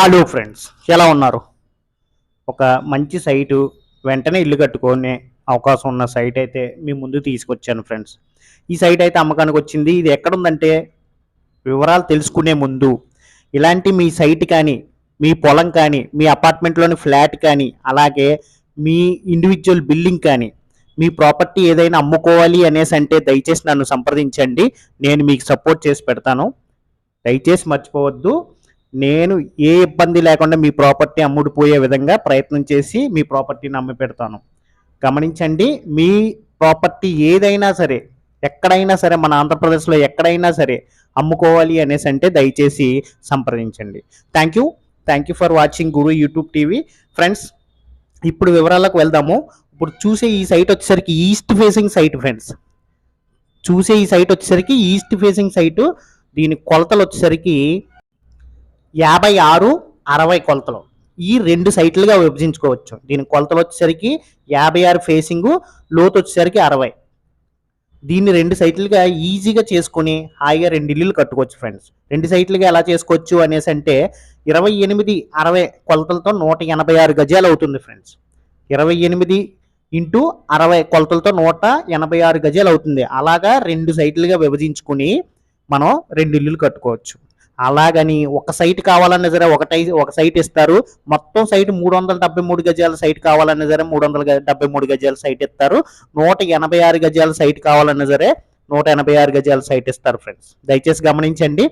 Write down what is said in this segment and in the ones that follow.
Hello friends ఎలా ఉన్నారు? ఒక మంచి సైటు వెంటనే ఇల్లు కట్టుకునే అవకాశం ఉన్న సైట్ అయితే మీ ముందు తీసుకొచ్చాను ఫ్రెండ్స్. ఈ సైట్ అయితే అమ్మకానికి వచ్చింది. ఇది ఎక్కడుందంటే వివరాలు తెలుసుకునే ముందు ఇలాంటి మీ సైట్ కానీ మీ పొలం కానీ మీ అపార్ట్మెంట్లోని ఫ్లాట్ కానీ అలాగే మీ ఇండివిజువల్ బిల్డింగ్ కానీ మీ ప్రాపర్టీ ఏదైనా అమ్ముకోవాలి అనేసి అంటే దయచేసి నన్ను సంప్రదించండి. నేను మీకు సపోర్ట్ చేసి పెడతాను. దయచేసి మర్చిపోవద్దు. నేను ఏ ఇబ్బంది లేకుండా మీ ప్రాపర్టీ అమ్ముడుపోయే విధంగా ప్రయత్నం చేసి మీ ప్రాపర్టీని అమ్మి పెడతాను. గమనించండి మీ ప్రాపర్టీ ఏదైనా సరే ఎక్కడైనా సరే మన ఆంధ్రప్రదేశ్లో ఎక్కడైనా సరే అమ్ముకోవాలి అనేసి అంటే దయచేసి సంప్రదించండి. Thank you thank you for watching Guru YouTube TV friends ఇప్పుడు వివరాలకు వెళ్దాము. ఇప్పుడు చూసే ఈ సైట్ వచ్చేసరికి ఈస్ట్ ఫేసింగ్ సైట్ ఫ్రెండ్స్ చూసే ఈ సైట్ వచ్చేసరికి ఈస్ట్ ఫేసింగ్ సైటు దీని కొలతలు వచ్చేసరికి యాభై ఆరు అరవై కొలతలు. ఈ రెండు సైట్లుగా విభజించుకోవచ్చు. దీని కొలతలు వచ్చేసరికి యాభై ఆరు ఫేసింగ్ లోతు వచ్చేసరికి అరవై. దీన్ని రెండు సైట్లుగా ఈజీగా చేసుకొని హాయిగా రెండు ఇల్లులు కట్టుకోవచ్చు ఫ్రెండ్స్. రెండు సైట్లుగా ఎలా చేసుకోవచ్చు అనేసి అంటే ఇరవై ఎనిమిది అరవై కొలతలతో నూట ఎనభై ఆరు గజాలు అవుతుంది ఫ్రెండ్స్. ఇరవై ఎనిమిది ఇంటూ అరవై కొలతలతో నూట ఎనభై ఆరు గజాలు అవుతుంది. అలాగా రెండు సైట్లుగా విభజించుకుని మనం రెండు ఇల్లులు కట్టుకోవచ్చు. అలాగని ఒక సైట్ కావాలన్నా సరే ఒకటై ఒక సైట్ ఇస్తారు. మొత్తం సైట్ మూడు వందల డెబ్బై మూడు గజాల సైట్ కావాలన్నా సరే మూడు వందల డెబ్బై మూడు గజాల సైట్ ఇస్తారు. నూట ఎనభై ఆరు గజాల సైట్ కావాలన్నా సరే నూట ఎనభై ఆరు గజాల సైట్ ఇస్తారు ఫ్రెండ్స్. దయచేసి గమనించండి.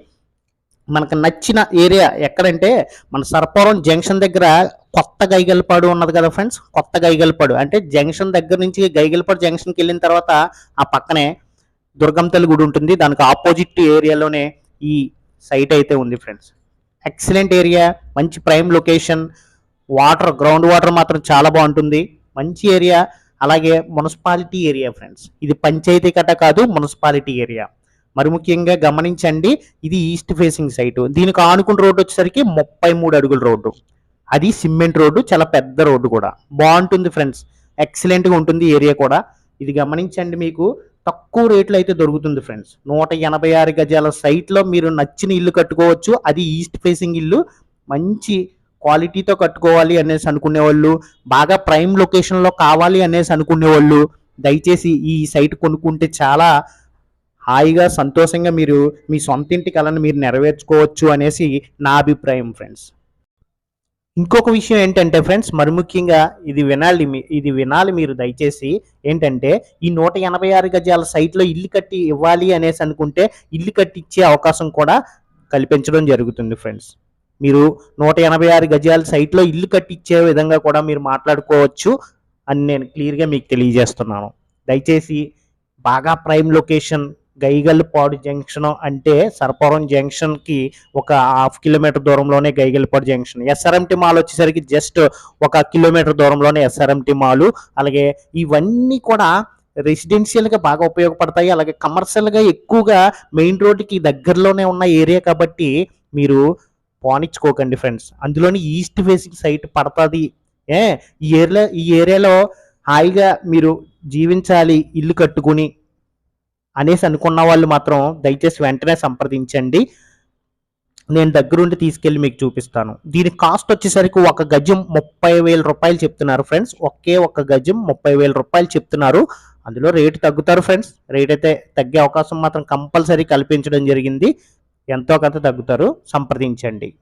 మనకు నచ్చిన ఏరియా ఎక్కడంటే మన సర్పవరం జంక్షన్ దగ్గర కొత్త గైగల్పాడు ఉన్నది కదా ఫ్రెండ్స్. కొత్త గైగల్పాడు. అంటే జంక్షన్ దగ్గర నుంచి గైగల్పాడు జంక్షన్కి వెళ్ళిన తర్వాత ఆ పక్కనే దుర్గం తల్లి గుడి ఉంటుంది. దానికి ఆపోజిట్ ఏరియాలోనే ఈ సైట్ అయితే ఉంది ఫ్రెండ్స్. ఎక్సలెంట్ ఏరియా మంచి prime location water ground water మాత్రం చాలా బాగుంటుంది. మంచి ఏరియా అలాగే మున్సిపాలిటీ ఏరియా ఫ్రెండ్స్ ఇది పంచాయతీ కట్ట కాదు మున్సిపాలిటీ ఏరియా మరి ముఖ్యంగా గమనించండి ఇది ఈస్ట్ ఫేసింగ్ సైటు దీనికి ఆనుకున్న రోడ్డు వచ్చేసరికి ముప్పై మూడు అడుగుల రోడ్డు. అది సిమెంట్ రోడ్డు చాలా పెద్ద రోడ్డు కూడా. బాగుంటుంది ఫ్రెండ్స్ ఎక్సలెంట్గా ఉంటుంది ఏరియా కూడా. ఇది గమనించండి మీకు. తక్కువ రేట్లో అయితే దొరుకుతుంది ఫ్రెండ్స్. నూట ఎనభై ఆరు గజాల సైట్లో మీరు నచ్చిన ఇల్లు కట్టుకోవచ్చు. అది ఈస్ట్ ఫేసింగ్ ఇల్లు. మంచి క్వాలిటీతో కట్టుకోవాలి అనేసి అనుకునేవాళ్ళు బాగా ప్రైమ్ లొకేషన్లో కావాలి అనేసి అనుకునేవాళ్ళు దయచేసి ఈ సైట్ కొనుక్కుంటే చాలా హాయిగా సంతోషంగా మీరు మీ సొంత ఇంటి కళను మీరు నెరవేర్చుకోవచ్చు అనేసి నా అభిప్రాయం ఫ్రెండ్స్. ఇంకొక విషయం ఏంటంటే ఫ్రెండ్స్ మరి ముఖ్యంగా ఇది వినాలి మీ- ఇది వినాలి మీరు దయచేసి ఏంటంటే ఈ నూట ఎనభై ఆరు గజాల సైట్లో ఇల్లు కట్టి ఇవ్వాలి అనేసి అనుకుంటే ఇల్లు కట్టించే అవకాశం కూడా కల్పించడం జరుగుతుంది ఫ్రెండ్స్. మీరు నూట ఎనభై ఆరు గజాల సైట్లో ఇల్లు కట్టించే విధంగా కూడా మీరు మాట్లాడుకోవచ్చు అని నేను క్లియర్గా మీకు తెలియజేస్తున్నాను. దయచేసి బాగా ప్రైమ్ లొకేషన్ గైగల్పాడు జంక్షన్ అంటే సర్పవరం జంక్షన్కి ఒక హాఫ్ కిలోమీటర్ దూరంలోనే గైగల్పాడు జంక్షన్. ఎస్ఆర్ఎంటీ మాల్ వచ్చేసరికి జస్ట్ ఒక కిలోమీటర్ దూరంలోనే ఎస్ఆర్ఎంటీ మాల్. అలాగే ఇవన్నీ కూడా రెసిడెన్షియల్గా బాగా ఉపయోగపడతాయి. అలాగే కమర్షియల్గా ఎక్కువగా మెయిన్ రోడ్డుకి దగ్గరలోనే ఉన్న ఏరియా కాబట్టి మీరు పోనిచ్చుకోకండి ఫ్రెండ్స్. అందులోని ఈస్ట్ ఫేసింగ్ సైట్ పడుతుంది. ఏ ఈ ఏరియా ఈ ఏరియాలో హాయిగా మీరు జీవించాలి ఇల్లు కట్టుకుని అనేసి అనుకున్న వాళ్ళు మాత్రం దయచేసి వెంటనే సంప్రదించండి. నేను దగ్గరుండి తీసుకెళ్ళి మీకు చూపిస్తాను. దీని కాస్ట్ వచ్చేసరికి ఒక గజం ముప్పై వేల రూపాయలు చెప్తున్నారు ఫ్రెండ్స్. ఒకే ఒక గజం ముప్పై వేల రూపాయలు చెప్తున్నారు. అందులో రేటు తగ్గుతారు ఫ్రెండ్స్. రేట్ అయితే తగ్గే అవకాశం మాత్రం కంపల్సరీ కల్పించడం జరిగింది. ఎంతో కొంత తగ్గుతారు. సంప్రదించండి.